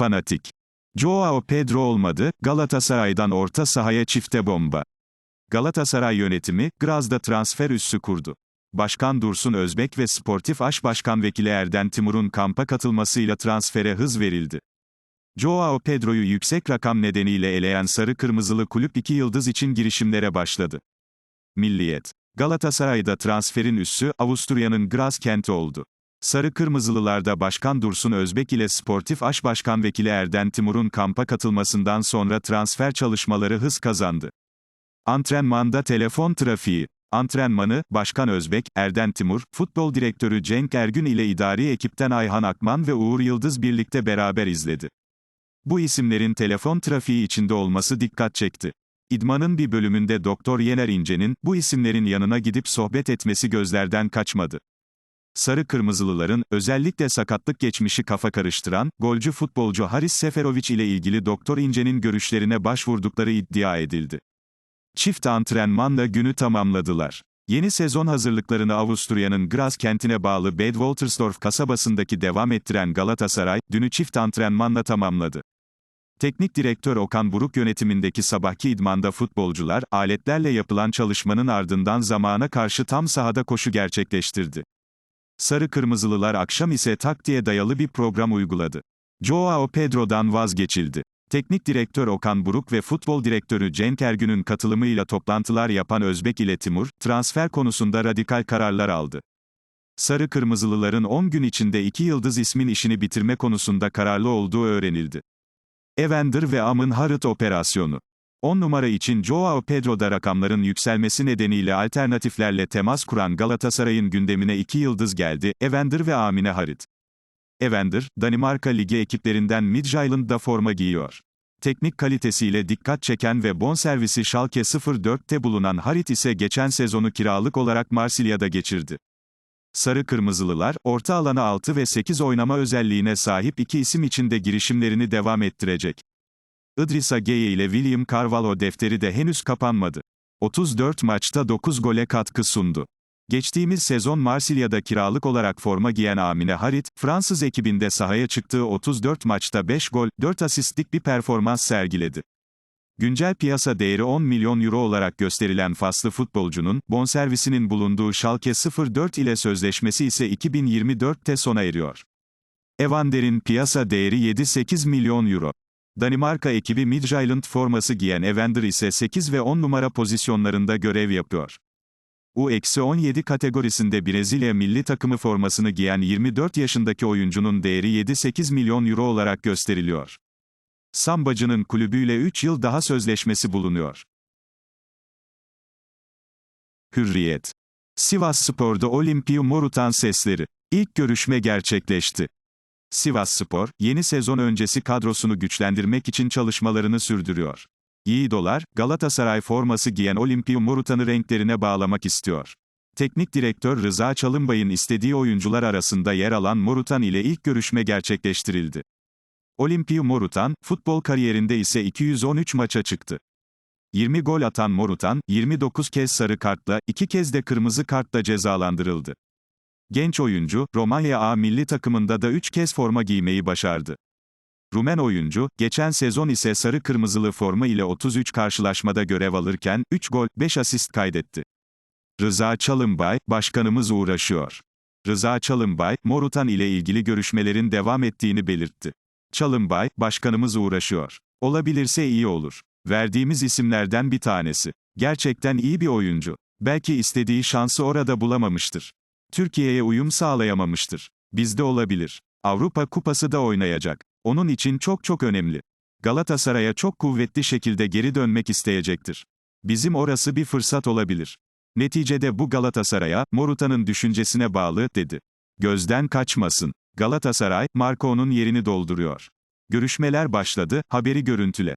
fanatik. Joao Pedro olmadı, Galatasaray'dan orta sahaya çifte bomba. Galatasaray yönetimi, Graz'da transfer üssü kurdu. Başkan Dursun Özbek ve Sportif Aş Başkan Vekili Erden Timur'un kampa katılmasıyla transfere hız verildi. Joao Pedro'yu yüksek rakam nedeniyle eleyen sarı kırmızılı kulüp iki yıldız için girişimlere başladı. Milliyet. Galatasaray'da transferin üssü, Avusturya'nın Graz kenti oldu. Sarı Kırmızılılarda Başkan Dursun Özbek ile Sportif Aş Başkan Vekili Erden Timur'un kampa katılmasından sonra transfer çalışmaları hız kazandı. Antrenmanda telefon trafiği. Antrenmanı, Başkan Özbek, Erden Timur, Futbol Direktörü Cenk Ergün ile idari ekipten Ayhan Akman ve Uğur Yıldız birlikte beraber izledi. Bu isimlerin telefon trafiği içinde olması dikkat çekti. İdmanın bir bölümünde Doktor Yener İnce'nin, bu isimlerin yanına gidip sohbet etmesi gözlerden kaçmadı. Sarı Kırmızılıların, özellikle sakatlık geçmişi kafa karıştıran, golcü futbolcu Haris Seferovic ile ilgili Doktor İnce'nin görüşlerine başvurdukları iddia edildi. Çift antrenmanla günü tamamladılar. Yeni sezon hazırlıklarını Avusturya'nın Graz kentine bağlı Bad Woltersdorf kasabasındaki devam ettiren Galatasaray, dünü çift antrenmanla tamamladı. Teknik direktör Okan Buruk yönetimindeki sabahki idmanda futbolcular, aletlerle yapılan çalışmanın ardından zamana karşı tam sahada koşu gerçekleştirdi. Sarı Kırmızılılar akşam ise taktiğe dayalı bir program uyguladı. Joao Pedro'dan vazgeçildi. Teknik direktör Okan Buruk ve futbol direktörü Cenk Ergün'ün katılımıyla toplantılar yapan Özbek ile Timur, transfer konusunda radikal kararlar aldı. Sarı Kırmızılıların 10 gün içinde iki yıldız ismin işini bitirme konusunda kararlı olduğu öğrenildi. Evander ve Amın Harit operasyonu. 10 numara için Joao Pedro'da rakamların yükselmesi nedeniyle alternatiflerle temas kuran Galatasaray'ın gündemine iki yıldız geldi, Evander ve Amine Harit. Evander, Danimarka Ligi ekiplerinden Midtjylland'da forma giyiyor. Teknik kalitesiyle dikkat çeken ve bonservisi Schalke 04'te bulunan Harit ise geçen sezonu kiralık olarak Marsilya'da geçirdi. Sarı Kırmızılılar, orta alana 6 ve 8 oynama özelliğine sahip iki isim için de girişimlerini devam ettirecek. Idrissa Gueye ile William Carvalho defteri de henüz kapanmadı. 34 maçta 9 gole katkı sundu. Geçtiğimiz sezon Marsilya'da kiralık olarak forma giyen Amine Harit, Fransız ekibinde sahaya çıktığı 34 maçta 5 gol, 4 asistlik bir performans sergiledi. Güncel piyasa değeri 10 milyon euro olarak gösterilen faslı futbolcunun, bonservisinin bulunduğu Schalke 04 ile sözleşmesi ise 2024'te sona eriyor. Evander'in piyasa değeri 7-8 milyon euro. Danimarka ekibi Midtjylland forması giyen Evander ise 8 ve 10 numara pozisyonlarında görev yapıyor. U-17 kategorisinde Brezilya milli takımı formasını giyen 24 yaşındaki oyuncunun değeri 7-8 milyon euro olarak gösteriliyor. Sambacı'nın kulübüyle 3 yıl daha sözleşmesi bulunuyor. Hürriyet. Sivas Spor'da Olimpiyo Morutan sesleri. İlk görüşme gerçekleşti. Sivas Spor, yeni sezon öncesi kadrosunu güçlendirmek için çalışmalarını sürdürüyor. Yiğidolar, Galatasaray forması giyen Olimpiyo Morutan'ı renklerine bağlamak istiyor. Teknik direktör Rıza Çalınbay'ın istediği oyuncular arasında yer alan Morutan ile ilk görüşme gerçekleştirildi. Olimpiyo Morutan, futbol kariyerinde ise 213 maça çıktı. 20 gol atan Morutan, 29 kez sarı kartla, 2 kez de kırmızı kartla cezalandırıldı. Genç oyuncu, Romanya A milli takımında da 3 kez forma giymeyi başardı. Rumen oyuncu, geçen sezon ise sarı kırmızılı forma ile 33 karşılaşmada görev alırken, 3 gol, 5 asist kaydetti. Rıza Çalınbay, başkanımız uğraşıyor. Rıza Çalınbay, Morutan ile ilgili görüşmelerin devam ettiğini belirtti. Çalınbay, başkanımız uğraşıyor. Olabilirse iyi olur. Verdiğimiz isimlerden bir tanesi. Gerçekten iyi bir oyuncu. Belki istediği şansı orada bulamamıştır. Türkiye'ye uyum sağlayamamıştır. Bizde olabilir. Avrupa Kupası da oynayacak. Onun için çok çok önemli. Galatasaray'a çok kuvvetli şekilde geri dönmek isteyecektir. Bizim orası bir fırsat olabilir. Neticede bu Galatasaray'a, Morutan'ın düşüncesine bağlı, dedi. Gözden kaçmasın. Galatasaray, Marco'nun yerini dolduruyor. Görüşmeler başladı, haberi görüntüle.